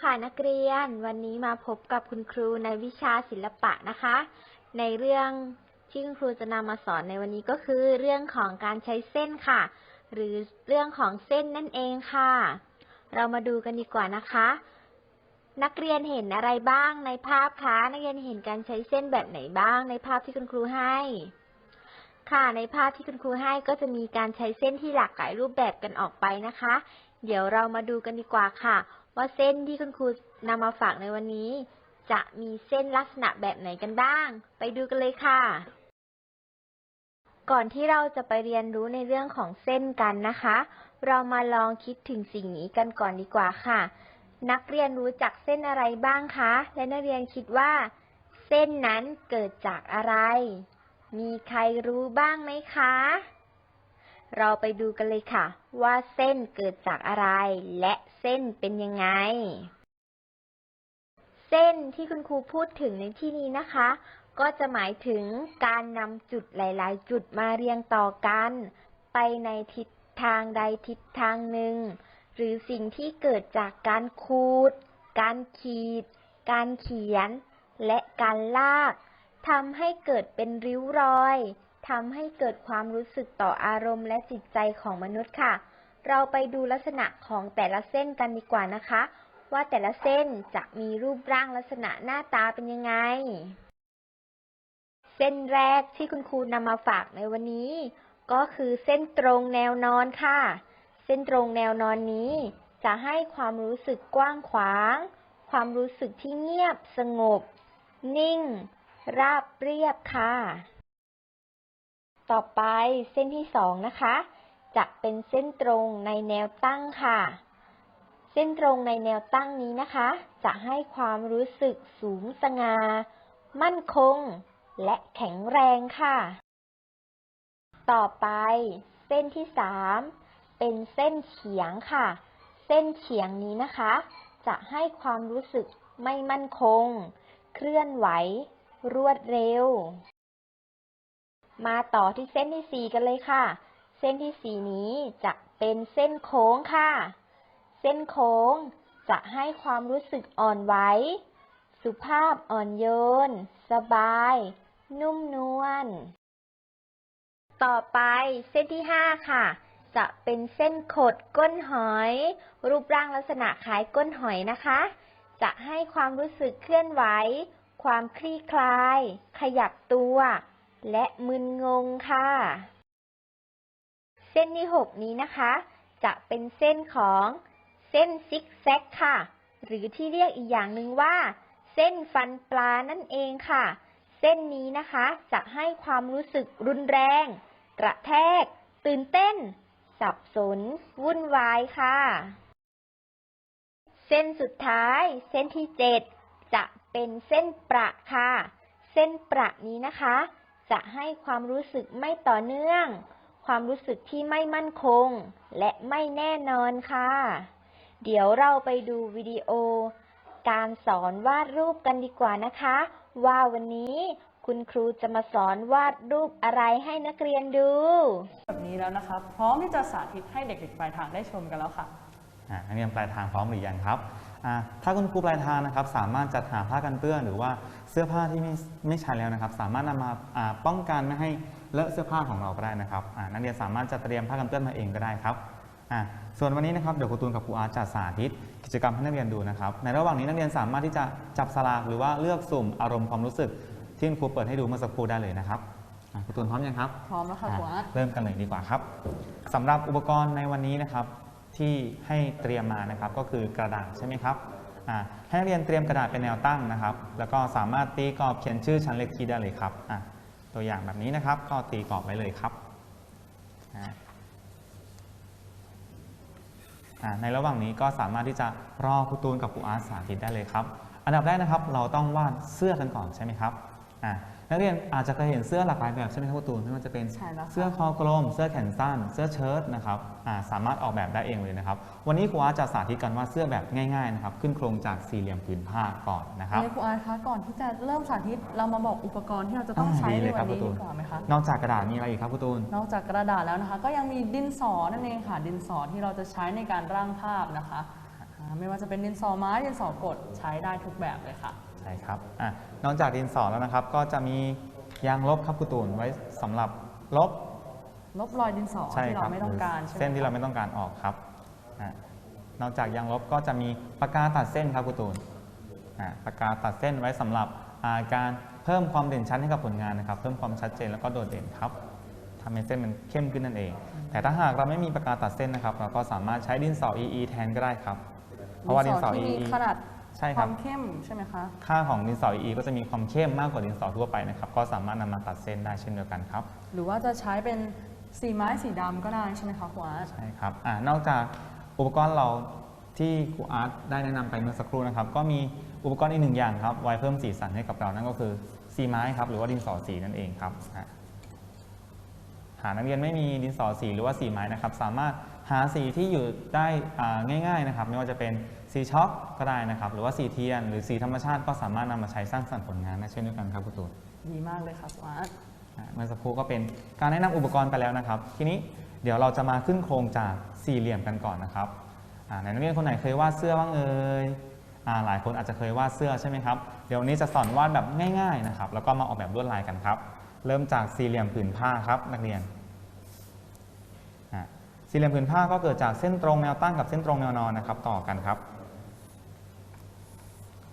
ค่ะนักเรียน วันนี้มาพบกับคุณครูในวิชาศิลปะนะคะ ในเรื่องที่คุณครูจะนำมาสอนในวันนี้ก็คือ เรื่องของการใช้เส้นค่ะ หรือเรื่องของเส้นนั่นเองค่ะ เรามาดูกันดีกว่านะคะ นักเรียนเห็นอะไรบ้างในภาพคะนักเรียนเห็นการใช้เส้นแบบไหนบ้างในภาพที่คุณครูให้ ค่ะในภาพที่คุณครูให้ก็จะมีการใช้เส้นที่หลากหลายรูปแบบกันออกไปนะคะ เดี๋ยวเรามาดูกันดีกว่าค่ะ ว่าเส้นที่คุณครูนำมาฝากในวันนี้ จะมีเส้นลักษณะแบบไหนกันบ้าง ไปดูกันเลยค่ะ ก่อนที่เราจะไปเรียนรู้ในเรื่องของเส้นกันนะคะ เรามาลองคิดถึงสิ่งนี้กันก่อนดีกว่าค่ะ นักเรียนรู้จักเส้นอะไรบ้างคะ และนักเรียนคิดว่า เส้นนั้นเกิดจากอะไร มีใครรู้บ้างไหมคะ เราไปดูกันเลยค่ะ ว่าเส้นเกิดจากอะไร และเส้นเป็นยังไง เส้นที่คุณครูพูดถึงในที่นี้นะคะ ก็จะหมายถึงการนำจุดหลาย ๆ จุดมาเรียงต่อกัน ไปในทิศทางใดทิศทางหนึ่ง หรือสิ่งที่เกิดจากการขูด การขีด การเขียน และการลากทำให้เกิดเป็นริ้วรอย ทำให้เกิดความรู้สึกต่ออารมณ์และจิตใจของมนุษย์ค่ะ เราไปดูลักษณะของแต่ละเส้นกันดีกว่านะคะ ว่าแต่ละเส้นจะมีรูปร่างลักษณะหน้าตาเป็นยังไง เส้นแรกที่คุณครูนำมาฝากในวันนี้ ก็คือเส้นตรงแนวนอนค่ะ เส้นตรงแนวนอนนี้ จะให้ความรู้สึกกว้างขวาง ความรู้สึกที่เงียบสงบ นิ่ง ราบเรียบค่ะ ต่อไปเส้นที่สองนะคะ จะเป็นเส้นตรงในแนวตั้งค่ะ เส้นตรงในแนวตั้งนี้นะคะ จะให้ความรู้สึกสูงสง่ามั่นคง และแข็งแรงค่ะ ต่อไป เส้นที่สามเป็นเส้นเฉียงค่ะ เส้นเฉียงนี้นะคะ จะให้ความรู้สึกไม่มั่นคง เคลื่อนไหว รวดเร็ว มาต่อที่เส้นที่สี่กันเลยค่ะ เส้นที่สี่นี้จะเป็นเส้นโค้งค่ะ เส้นโค้งจะให้ความรู้สึกอ่อนไหว สุภาพอ่อนโยน สบาย นุ่มนวล ต่อไปเส้นที่ห้าค่ะ จะเป็นเส้นขดก้นหอย รูปร่างลักษณะคล้ายก้นหอยนะคะ จะให้ความรู้สึกเคลื่อนไหว ความคลี่คลาย ขยับตัว และมึนงงค่ะ เส้นที่หกนี้นะคะ จะเป็นเส้นของเส้นซิกแซกค่ะ หรือที่เรียกอีกอย่างหนึ่งว่า เส้นฟันปลานั่นเองค่ะ เส้นนี้นะคะจะให้ความรู้สึกรุนแรง กระแทก ตื่นเต้น สับสน วุ่นวายค่ะ เส้นสุดท้าย เส้นที่เจ็ดจะเป็นเส้นประค่ะ เส้นประนี้นะคะ จะให้ความรู้สึกไม่ต่อเนื่อง ความรู้สึกที่ไม่มั่นคง และไม่แน่นอนค่ะ เดี๋ยวเราไปดูวิดีโอ การสอนวาดรูปกันดีกว่านะคะ ว่าวันนี้คุณครูจะมาสอนวาดรูปอะไรให้นักเรียนดู แบบนี้แล้วนะครับพร้อมที่จะสาธิตให้เด็กๆปลายทางได้ชมกันแล้วค่ะ อ่านักเรียนปลายทางพร้อมหรือยังครับอ่า ถ้าคุณครูปลายทางนะครับสามารถจัดหาผ้ากันเปื้อนหรือว่าเสื้อผ้าที่ไม่ไม่ใช้แล้วนะครับ สามารถนำมาอ่าป้องกันไม่ให้เลอะเสื้อผ้าของเราก็ได้นะครับอ่านักเรียนสามารถจะเตรียมผ้ากันเปื้อนมาเองก็ได้ครับอ่าส่วนวันนี้นะครับเดี๋ยวครูตูนกับครูอาร์ตจะสาธิต กิจกรรมให้นักเรียนดูนะครับ ในระหว่างนี้นักเรียนสามารถที่จะจับสลากหรือว่าเลือกสุ่มอารมณ์ความรู้สึก ที่คุณครูเปิดให้ดูเมื่อสักครู่ได้เลยนะครับอ่าครูตูนพร้อมยังครับ พร้อมแล้วค่ะครูอาร์ตเริ่มกันเลยดีกว่าครับสำหรับอุปกรณ์ในวันนี้นะครับ ที่ให้เตรียมมานะครับก็คือกระดาษใช่ไหมครับให้นักเรียนเตรียมกระดาษเป็นแนวตั้งนะครับ แล้วก็สามารถตีกรอบเขียนชื่อชั้นเลขที่ได้เลยครับตัวอย่างแบบนี้นะครับก็ตีกรอบไว้เลยครับในระหว่างนี้ก็สามารถที่จะรอครูตูนกับครูอาร์ตสาธิตได้เลยครับ อันดับแรกนะครับเราต้องวาดเสื้อกันก่อนใช่ไหมครับ นักเรียนอาจจะเคยเห็นเสื้อหลากหลายแบบใช่ไหมครับครูตูนไม่ว่าจะเป็นใช่แล้วค่ะ เสื้อคอกลม เสื้อแขนสั้น เสื้อเชิ้ตนะครับอ่าสามารถออกแบบได้เองเลยนะครับ วันนี้ครูอาร์ตจะสาธิตกันว่าเสื้อแบบง่ายๆนะครับขึ้นโครงจากสี่เหลี่ยมผืนผ้าก่อนนะครับเอ้ยครูอาร์ตคะก่อนที่จะเริ่มสาธิตเรามาบอกอุปกรณ์ที่เราจะต้องอ่าใช้ดีในเลยครัวับนนี้ครูตูน ดีกว่าไหมคะนอกจากกระดาษมีอะไรอีกครับครูตูน นอกจากกระดาษแล้วนะคะ ก็ยังมีดินสอนั่นเองค่ะ ดินสอที่เราจะใช้ในการร่างภาพนะคะอ่าาไม่ว่าจะเป็นดินสอไม้ดินสอกดใช้ได้ทุกแบบเลยค่ะใช่ครับอะนอกจากดินสอแล้วนะครับ ก็จะมียางลบครับครูตูนไว้สำหรับลบ ลบรอยดินสอใช่ที่ครัเราบไม่ต้องการใช่ไหมเส้นที่เราคะไม่ต้องการออกครับอะนอกจากยางลบก็จะมีปากกาตัดเส้นครับครูตูนอะปากกาตัดเส้นไว้สำหรับอ่าการเพิ่มความเด่นชัดให้กับผลงานนะครับ เพิ่มความชัดเจนแล้วก็โดดเด่นครับทำให้เส้นมันเข้มขึ้นนั่นเอง แต่ถ้าหากเราไม่มีปากกาตัดเส้นนะครับ เราก็สามารถใช้ดินสอ EE แทนก็ได้ครับ เพราะว่าดินสอที่มี EE ขนาด ใช่คครัวาบ มเข้มใช่ไหมคะ ค่าของดินสอ EE ก็จะมีความเข้มมากกว่าดินสอทั่วไปนะครับก็สามารถนำมาตัดเส้นได้เช่นเดียวกันครับ หรือว่าจะใช้เป็นสีไม้สีดำก็ได้ใช่ไหมคะคุณอาร์ต ใช่ครับอ่านอกจากอุปกรณ์เราที่ครูอาร์ตได้แนะนำไปเมื่อสักครู่นะครับ ก็มีอุปกรณ์อีกหนึ่งอย่างครับ ไว้เพิ่มสีสันให้กับเรา นั่นก็คือสีไม้ครับ หรือว่าดินสอสีนั่นเองครับอะหากนักเรียนไม่มีดินสอสีหรือว่าสีไม้นะครับ สามารถ หาสีที่อยู่ได้อ่าง่ายๆนะครับ ไม่ว่าจะเป็นสีช็อกก็ได้นะครับ หรือว่าสีเทียน หรือสีธรรมชาติก็สามารถนำมาใช้สร้างสรรค์ผลงานได้เช่นเดียวกันครับครูตูนดีมากเลยค่ะคุณอาร์ตอะเมื่อสักครู่ก็เป็นการแนะนำอุปกรณ์ไปแล้วนะครับ ทีนี้เดี๋ยวเราจะมาขึ้นโครงจากสี่เหลี่ยมกันก่อนนะครับอ่าไหนนักเรียนคนไหนเคยวาดเสื้อบ้างเอ่ยอ่าหลายคนอาจจะเคยวาดเสื้อใช่ไหมครับ เดี๋ยววันนี้จะสอนวาดแบบง่ายๆนะครับ แล้วก็มาออกแบบลวดลายกันครับ เริ่มจากสี่เหลี่ยมผืนผ้าครับนักเรียนอะ สี่เหลี่ยมผืนผ้าก็เกิดจากเส้นตรงแนวตั้งกับเส้นตรงแนวนอนนะครับ ต่อกันครับ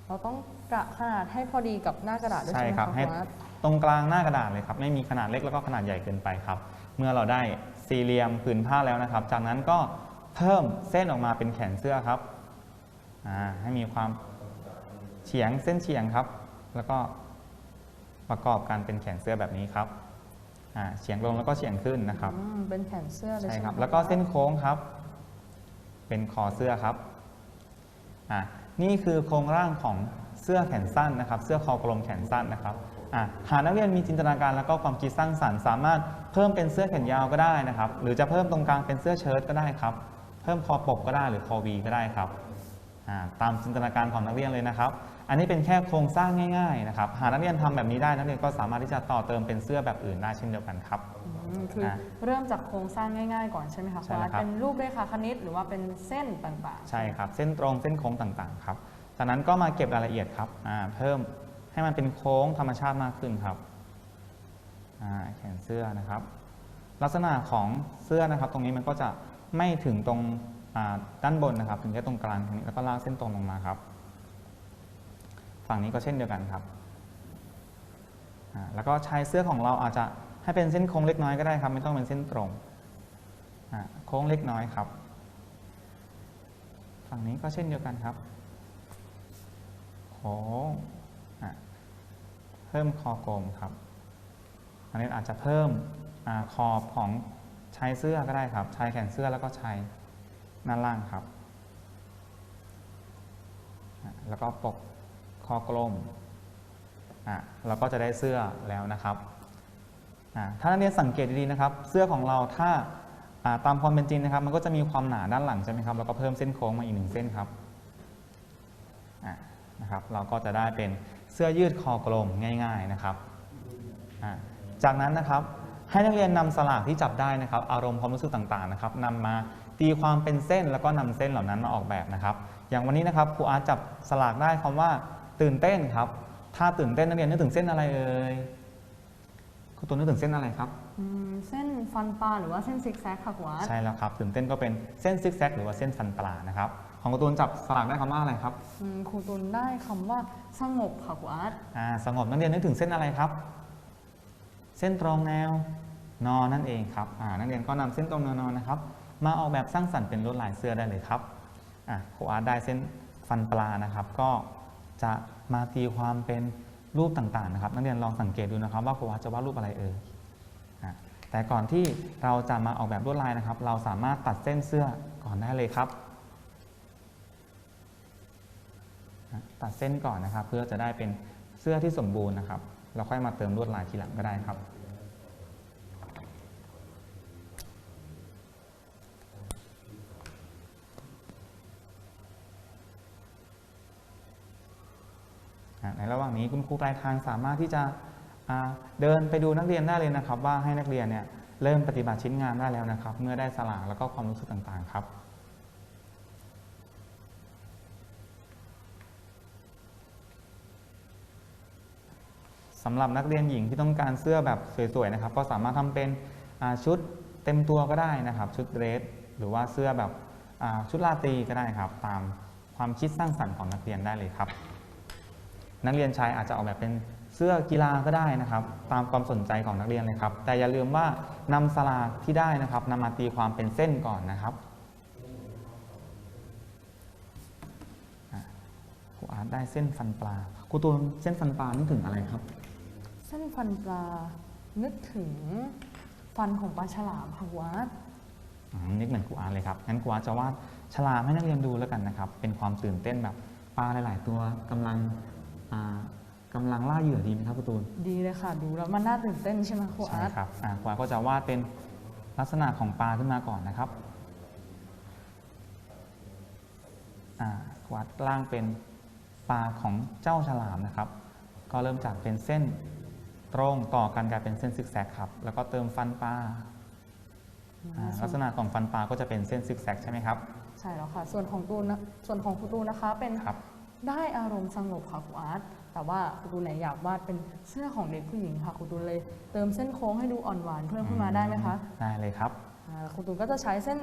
เราต้องกะขนาดให้พอดีกับหน้ากระดาษด้วยใช่ใช่ไหมครัคะบคุให้ณอาร์ตตรงกลางหน้ากระดาษเลยครับไม่มีขนาดเล็กแล้วก็ขนาดใหญ่เกินไปครับ เมื่อเราได้สี่เหลี่ยมผืนผ้าแล้วนะครับ จากนั้นก็เพิ่มเส้นออกมาเป็นแขนเสื้อครับอ่าให้มีความเฉียงเส้นเฉียงครับ แล้วก็ประกอบกันเป็นแขนเสื้อแบบนี้ครับ อ่าเฉียงลงแล้วก็เฉียงขึ้นนะครับอืมเป็นแขนเสื้อเลยใช่ใช่ไหมครับคะแล้วก็เส้นโค้งครับ เป็นคอเสื้อครับอะนี่คือโครงร่างของเสื้อแขนสั้นนะครับ เสื้อคอกลมแขนสั้นนะครับอะหากนักเรียนมีจินตนาการแล้วก็ความคิดสร้างสรรค์สามารถเพิ่มเป็นเสื้อแขนยาวก็ได้นะครับ หรือจะเพิ่มตรงกลางเป็นเสื้อเชิ้ตก็ได้ครับ เพิ่มคอปกก็ได้หรือคอวีก็ได้ครับอ่า ตามจินตนาการของนักเรียนเลยนะครับ อันนี้เป็นแค่โครงสร้างง่ายๆนะครับ หากนักเรียนทำแบบนี้ได้นักเรียนก็สามารถที่จะต่อเติมเป็นเสื้อแบบอื่นได้เช่นเดียวกันครับอืมคืออะเริ่มจากโครงสร้างง่ายๆ ก่อนใช่ไหมคะใช่คุณอาร์ตแล้วครับเป็นรูปเรขาคณิตหรือว่าเป็นเส้นต่างๆ ใช่ครับ เส้นตรงเส้นโค้งต่างๆครับจากนั้นก็มาเก็บรายละเอียดครับอ่าเพิ่มให้มันเป็นโค้งธรรมชาติมากขึ้นครับอ่าแขนเสื้อนะครับ ลักษณะของเสื้อนะครับ ตรงนี้มันก็จะไม่ถึงตรงอ่า ด้านบนนะครับ ถึงแค่ตรงกลางตรงนี้แล้วก็ลากเส้นตรงลงมาครับ ฝั่งนี้ก็เช่นเดียวกันครับแล้วก็ชายเสื้อของเราอาจจะให้เป็นเส้นโค้งเล็กน้อยก็ได้ครับ ไม่ต้องเป็นเส้นตรงโค้งเล็กน้อยครับ ฝั่งนี้ก็เช่นเดียวกันครับโค้งอะเพิ่มคอกลมครับอันนี้อาจจะเพิ่มอขอบของชายเสื้อก็ได้ครับชายแขนเสื้อแล้วก็ชาย หน้าล่างครับ แล้วก็ปกคอกลมอะเราก็จะได้เสื้อแล้วนะครับอะถ้านักเรียนสังเกตดีๆนะครับ เสื้อของเราถ้าตามความเป็นจริงนะครับ มันก็จะมีความหนาด้านหลังใช่ไหมครับแล้วก็เพิ่มเส้นโค้งมาอีกหนึ่งเส้นครับอะนะครับ เราก็จะได้เป็นเสื้อยืดคอกลมง่าย ๆนะครับอะจากนั้นนะครับให้นักเรียนนำสลากที่จับได้นะครับ อารมณ์ความรู้สึกต่างๆนะครับนำมา ตีความเป็นเส้นแล้วก็นำเส้นเหล่านั้นมาออกแบบนะครับ อย่างวันนี้นะครับครูอาร์ตจับสลากได้คำว่า ตื่นเต้นครับ ถ้าตื่นเต้นนักเรียนนึกถึงเส้นอะไรเอ่ยครูตัวนึกถึงเส้นอะไรครับอืมเส้นฟันปลาหรือว่าเส้นซิกแซกค่ะคุณอาร์ตใช่แล้วครับ ตื่นเต้นก็เป็นเส้นซิกแซกหรือว่าเส้นฟันปลานะครับของการ์ตูนจับสลากได้คำว่าอะไรครับอืมครูตุลได้คำว่าสงบค่ะคุณอาร์ตอ่าสงบนักเรียนนึกถึงเส้นอะไรครับ เส้นตรงแนวนอนนั่นเองครับอ่านักเรียนก็นำเส้นตรงแนวนอนนะครับ มาออกแบบสร้างสรรค์เป็นลวดลายเสื้อได้เลยครับอะคอาร์ได้เส้นฟันปลานะครับ ก็จะมาตีความเป็นรูปต่างๆนะครับ นักเรียนลองสังเกตดูนะครับ ว่าคอาร์จะวาดรูปอะไรเอ่ยอะแต่ก่อนที่เราจะมาออกแบบลวดลายนะครับ เราสามารถตัดเส้นเสื้อก่อนได้เลยครับ ตัดเส้นก่อนนะครับ เพื่อจะได้เป็นเสื้อที่สมบูรณ์นะครับ เราค่อยมาเติมลวดลายทีหลังก็ได้ครับ ในระหว่างนี้คุณครูปลายทางสามารถที่จะเดินไปดูนักเรียนได้เลยนะครับ ว่าให้นักเรียนเนี่ยเริ่มปฏิบัติชิ้นงานได้แล้วนะครับ เมื่อได้สลากแล้วก็ความรู้สึกต่างๆครับสำหรับนักเรียนหญิงที่ต้องการเสื้อแบบสวยๆนะครับ ก็สามารถทำเป็นชุดเต็มตัวก็ได้นะครับ ชุดเรสหรือว่าเสื้อแบบชุดลาตรีก็ได้ครับ ตามความคิดสร้างสรรค์ของนักเรียนได้เลยครับ นักเรียนชายอาจจะออกแบบเป็นเสื้อกีฬาก็ได้นะครับ ตามความสนใจของนักเรียนเลยครับ แต่อย่าลืมว่านำสลากที่ได้นะครับนำมาตีความเป็นเส้นก่อนนะครับอะครูอาร์ตได้เส้นฟันปลาครูตูนเส้นฟันปลานึกถึงอะไรครับ เส้นฟันปลานึกถึงฟันของปลาฉลามค่ะวัดอืมนึกเหมือนครูอาร์ตเลยครับงั้นครูอาร์ตจะวาดฉลามให้นักเรียนดูแล้วกันนะครับ เป็นความตื่นเต้นแบบปลาหลาย ๆ ตัวกำลังอ่า กำลังล่าเหยื่อดีไหมครับครูตูนดีเลยค่ะ ดูแล้วมันน่าตื่นเต้นใช่ไหมครูใช่อาร์ตครับอ่าครูอาร์ตก็จะวาดเป็นลักษณะของปลาขึ้นมาก่อนนะครับอ่าครูอาร์ตล่างเป็นปลาของเจ้าฉลามนะครับ ก็เริ่มจากเป็นเส้นตรงต่อกันกลายเป็นเส้นซิกแซกครับ แล้วก็เติมฟันปลาอ่าลักษณะของฟันปลาก็จะเป็นเส้นซิกแซกใช่ไหมครับ ใช่แล้วค่ะ ส่วนของตูนนะส่วนของครูตูนนะคะ เป็นครับ ได้อารมณ์สงบค่ะครูอาร์ตแต่ว่าครูตูนไหนอยากวาดเป็นเสื้อของเด็กผู้หญิงค่ะครูตูนเลยเติมเส้นโค้งให้ดูอ่อนหวานเพิ่มขึ้นมาได้ไหมคะได้เลยครับอ่าครูตูนก็จะใช้เส้น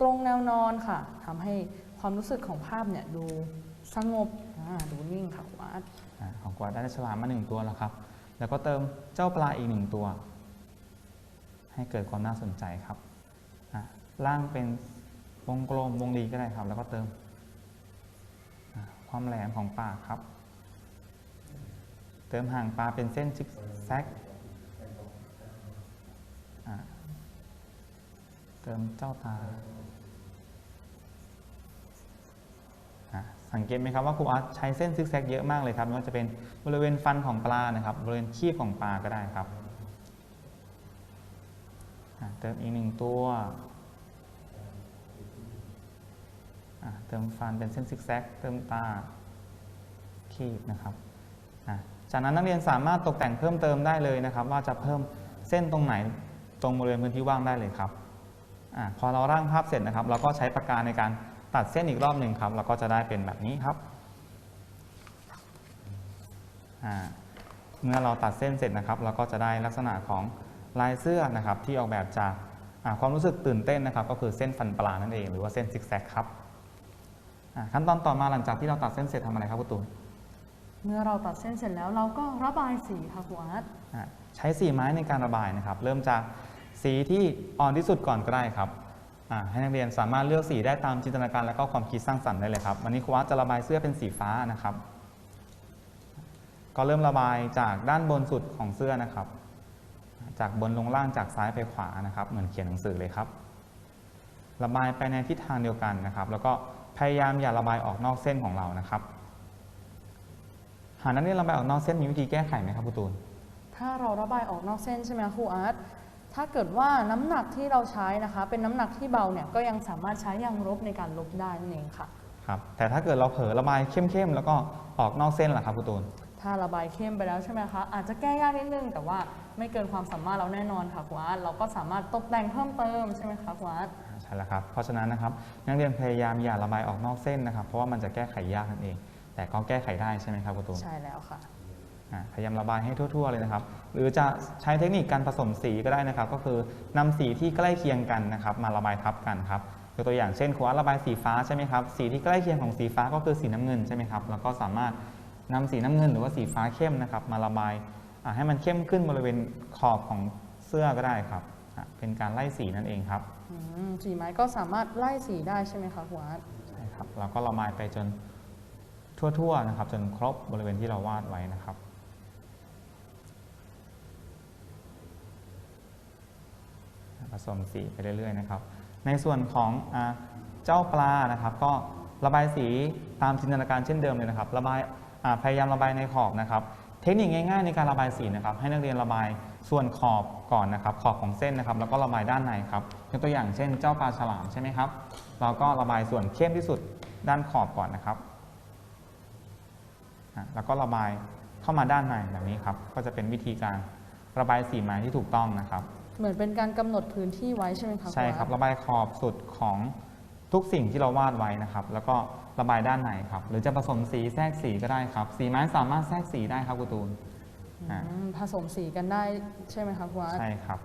ตรงแนวนอนค่ะทำให้ความรู้สึกของภาพเนี่ยดูสงบอ่าดูนิ่งค่ะครูอาร์ตอาของกวาดได้ฉลามมาหนึ่งตัวแล้วครับ แล้วก็เติมเจ้าปลาอีกหนึ่งตัว ให้เกิดความน่าสนใจครับอะล่างเป็นวงกลมวงรีก็ได้ครับ แล้วก็เติมอะ ความแหลมของปากครับ เติมห่างปลาเป็นเส้นซิกแซกเติมเจ้าตา สังเกตไหมครับว่าครูอาร์ตใช้เส้นซิกแซกเยอะมากเลยครับไม่ว่าจะเป็นบริเวณฟันของปลานะครับบริเวณคีบของปลาก็ได้ครับเติมอีกหนึ่งตัวอะ เติมฟันเป็นเส้นซิกแซก เติมตาคีบนะครับจากนั้นนักเรียนสามารถตกแต่งเพิ่มเติมได้เลยนะครับ ว่าจะเพิ่มเส้นตรงไหนตรงบริเวณพื้นที่ว่างได้เลยครับอพอเราร่างภาพเสร็จนะครับ เราก็ใช้ปากกาในการตัดเส้นอีกรอบหนึ่งครับ เราก็จะได้เป็นแบบนี้ครับเมื่อเราตัดเส้นเสร็จนะครับ เราก็จะได้ลักษณะของลายเสื้อนะครับ ที่ออกแบบจากความรู้สึกตื่นเต้นนะครับ ก็คือเส้นฟันปลานั่นเอง หรือว่าเส้นซิกแซกครับ ขั้นตอนต่อมาหลังจากที่เราตัดเส้นเสร็จทำอะไรครับคุณตูนเมื่อเราตัดเส้นเสร็จแล้วเราก็ระบายสีค่ะครูอาร์ตอ่าใช้สีไม้ในการระบายนะครับ เริ่มจากสีที่อ่อนที่สุดก่อนก็ได้ครับอ่าให้นักเรียนสามารถเลือกสีได้ตามจินตนาการและก็ความคิดสร้างสรรค์ได้เลยครับวันนี้ครูอาร์ตจะระบายเสื้อเป็นสีฟ้านะครับ ก็เริ่มระบายจากด้านบนสุดของเสื้อนะครับ จากบนลงล่างจากซ้ายไปขวานะครับ เหมือนเขียนหนังสือเลยครับ ระบายไปในทิศทางเดียวกันนะครับ แล้วก็ พยายามอย่าระบายออกนอกเส้นของเรานะครับ หากนักเรียนระบายออกนอกเส้นมีวิธีแก้ไขไหมครับครูตูน ถ้าเราระบายออกนอกเส้นใช่ไหมครูอาร์ตถ้าเกิดว่าน้ำหนักที่เราใช้นะคะ เป็นน้ำหนักที่เบาเนี่ยก็ยังสามารถใช้ยางลบในการลบได้นั่นเองค่ะครับแต่ถ้าเกิดเราเผลอระบายเข้มๆแล้วก็ออกนอกเส้นล่ะครับคุณตูนถ้าระบายเข้มไปแล้วใช่ไหมคะอาจจะแก้ยากนิดนึงแต่ว่าไม่เกินความสามารถเราแน่นอนค่ะครูอาร์ตเราก็สามารถตกแต่งเพิ่มเติมใช่ไหมคะครูอาร์ต ใช่แล้วครับ เพราะฉะนั้นนะครับนักเรียนพยายามอย่าระบายออกนอกเส้นนะครับ เพราะว่ามันจะแก้ไขยากนั่นเอง แต่ก็แก้ไขได้ใช่ไหมครับคุณตูนใช่แล้วค่ะอ่าพยายามระบายให้ทั่ว ๆ เลยนะครับ หรือจะใช้เทคนิคการผสมสีก็ได้นะครับ ก็คือนำสีที่ใกล้เคียงกันนะครับ มาระบายทับกันครับยกตัวอย่างเช่นครูอาร์ตระบายสีฟ้าใช่ไหมครับ สีที่ใกล้เคียงของสีฟ้าก็คือสีน้ำเงินใช่ไหมครับ แล้วก็สามารถนำสีน้ำเงินหรือว่าสีฟ้าเข้มนะครับ มาระบายอ่าให้มันเข้มขึ้นบริเวณขอบของเสื้อก็ได้ครับ อะเป็นการไล่สีนั่นเองครับอืมสีไม้ก็สามารถไล่สีได้ใช่ไหมคะครูอาร์ตใช่ครับเราก็ระบายไปจนทั่วๆนะครับ จนครบบริเวณที่เราวาดไว้นะครับ ผสมสีไปเรื่อยๆนะครับ ในส่วนของอาเจ้าปลานะครับ ก็ระบายสีตามจินตนาการเช่นเดิมเลยนะครับ ระบายอ่าพยายามระบายในขอบนะครับ เทคนิคง่ายๆในการระบายสีนะครับ ให้นักเรียนระบายส่วนขอบก่อนนะครับ ขอบของเส้นนะครับ แล้วก็ระบายด้านในครับยกตัวอย่างเช่น เจ้าปลาฉลามใช่ไหมครับ เราก็ระบายส่วนเข้มที่สุดด้านขอบก่อนนะครับอะแล้วก็ระบายเข้ามาด้านในแบบนี้ครับ ก็จะเป็นวิธีการระบายสีไม้ที่ถูกต้องนะครับ เหมือนเป็นการกำหนดพื้นที่ไว้ใช่ไหมคะใช่ครับอาร์ตระบายขอบสุดของ ทุกสิ่งที่เราวาดไว้นะครับ แล้วก็ระบายด้านในครับ หรือจะผสมสีแทรกสีก็ได้ครับ สีไม้สามารถแทรกสีได้ครับคุณตูนออ่าอืมผสมสีกันได้ใช่ไหมคะครูอาร์ตใช่ครับ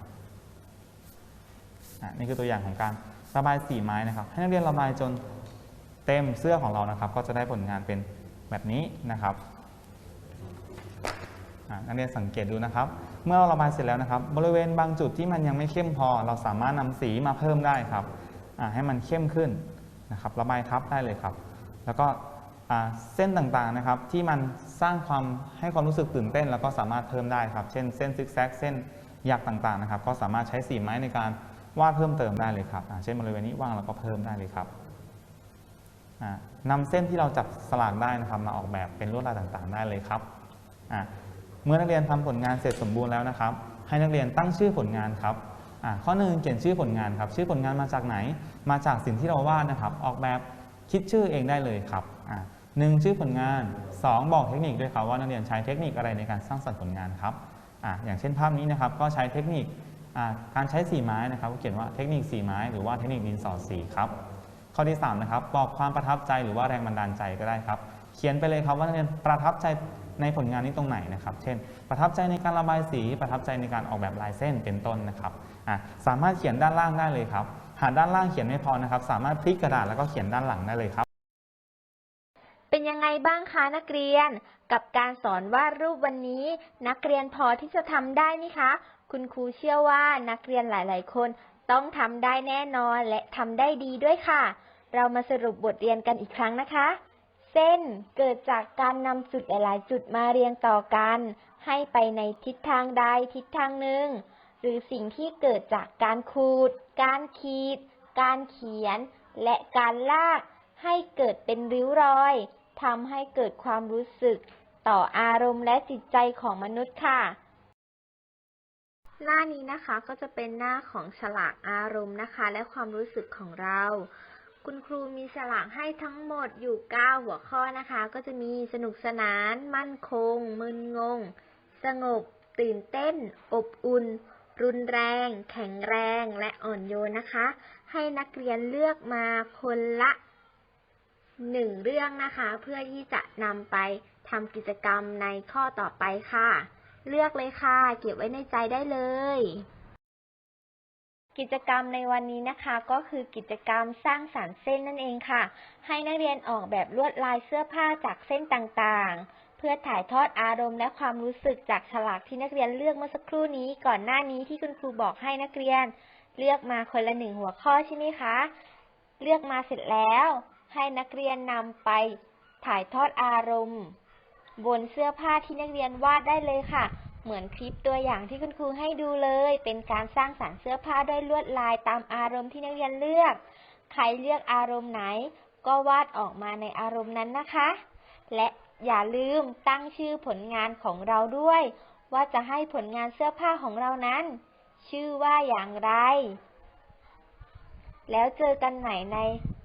อะนี่คือตัวอย่างของการระบายสีไม้นะครับ ให้นักเรียนระบายจนเต็มเสื้อของเรานะครับ ก็จะได้ผลงานเป็นแบบนี้นะครับอะนักเรียนสังเกตดูนะครับ เมื่อเราระบายเสร็จแล้วนะครับ บริเวณบางจุดที่มันยังไม่เข้มพอ เราสามารถนำสีมาเพิ่มได้ครับอะ ให้มันเข้มขึ้นนะครับระบายทับได้เลยครับ แล้วก็เส้นต่างๆนะครับที่มันสร้างความให้ความรู้สึกตื่นเต้น แล้วก็สามารถเพิ่มได้ครับ เช่นเส้นซิกแซกเส้นหยักต่างๆนะครับ ก็สามารถใช้สีไม้ในการวาดเพิ่มเติมได้เลยครับเช่นบริเวณนี้ว่างเราก็เพิ่มได้เลยครับอ่านำเส้นที่เราจับสลากได้นะครับมาออกแบบเป็นลวดลายต่างๆ ได้เลยครับเมื่อนักเรียนทำผลงานเสร็จสมบูรณ์แล้วนะครับ ให้นักเรียนตั้งชื่อผลงานครับ ข้อหนึ่งเขียนชื่อผลงานครับ ชื่อผลงานมาจากไหน มาจากสิ่งที่เราวาดนะครับ ออกแบบคิดชื่อเองได้เลยครับหนึ่งชื่อผลงาน 2 บอกเทคนิคด้วยครับว่านักเรียนใช้เทคนิคอะไรในการสร้างสรรค์ผลงานครับออย่างเช่นภาพนี้นะครับก็ใช้เทคนิคการใช้สีไม้นะครับเขียนว่าเทคนิคสีไม้หรือว่าเทคนิคดินสอสีครับข้อที่3นะครับบอกความประทับใจหรือว่าแรงบันดาลใจก็ได้ครับ เขียนไปเลยครับว่านักเรียนประทับใจในผลงานนี้ตรงไหนนะครับ เช่น ประทับใจในการระบายสี ประทับใจในการออกแบบลายเส้นเป็นต้นนะครับ สามารถเขียนด้านล่างได้เลยครับ หากด้านล่างเขียนไม่พอนะครับ สามารถพลิกกระดาษแล้วก็เขียนด้านหลังได้เลยครับ เป็นยังไงบ้างคะนักเรียน กับการสอนวาดรูปวันนี้ นักเรียนพอที่จะทำได้ไหมคะ คุณครูเชื่อว่านักเรียนหลาย ๆ คนต้องทำได้แน่นอนและทำได้ดีด้วยค่ะ เรามาสรุปบทเรียนกันอีกครั้งนะคะ เส้นเกิดจากการนำจุดหลาย ๆ จุดมาเรียงต่อกัน ให้ไปในทิศทางใดทิศทางหนึ่ง หรือสิ่งที่เกิดจากการขูด การขีด การเขียน และการลาก ให้เกิดเป็นริ้วรอยทำให้เกิดความรู้สึก ต่ออารมณ์และจิตใจของมนุษย์ค่ะ หน้านี้นะคะก็จะเป็นหน้าของฉลากอารมณ์นะคะ และความรู้สึกของเรา คุณครูมีฉลากให้ทั้งหมดอยู่ 9 หัวข้อนะคะ ก็จะมีสนุกสนาน มั่นคง มึนงง สงบ ตื่นเต้น อบอุ่น รุนแรง แข็งแรงและอ่อนโยนนะคะ ให้นักเรียนเลือกมาคนละหนึ่งเรื่องนะคะ เพื่อที่จะนำไปทำกิจกรรมในข้อต่อไปค่ะ เลือกเลยค่ะ เก็บไว้ในใจได้เลย กิจกรรมในวันนี้นะคะ ก็คือกิจกรรมสร้างสรรค์เส้นนั่นเองค่ะ ให้นักเรียนออกแบบลวดลายเสื้อผ้าจากเส้นต่างๆ เพื่อถ่ายทอดอารมณ์และความรู้สึกจากฉลากที่นักเรียนเลือกเมื่อสักครู่นี้ ก่อนหน้านี้ที่คุณครูบอกให้นักเรียน เลือกมาคนละหนึ่งหัวข้อใช่ไหมคะ เลือกมาเสร็จแล้ว ให้นักเรียนนำไปถ่ายทอดอารมณ์ บนเสื้อผ้าที่นักเรียนวาดได้เลยค่ะ เหมือนคลิปตัวอย่างที่คุณครูให้ดูเลย เป็นการสร้างสรรค์เสื้อผ้าด้วยลวดลายตามอารมณ์ที่นักเรียนเลือก ใครเลือกอารมณ์ไหน ก็วาดออกมาในอารมณ์นั้นนะคะ และ อย่าลืมตั้งชื่อผลงานของเราด้วย ว่าจะให้ผลงานเสื้อผ้าของเรานั้น ชื่อว่าอย่างไร แล้วเจอกันใหม่ใน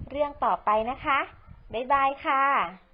เรื่องต่อไปนะคะ บ๊ายบายค่ะ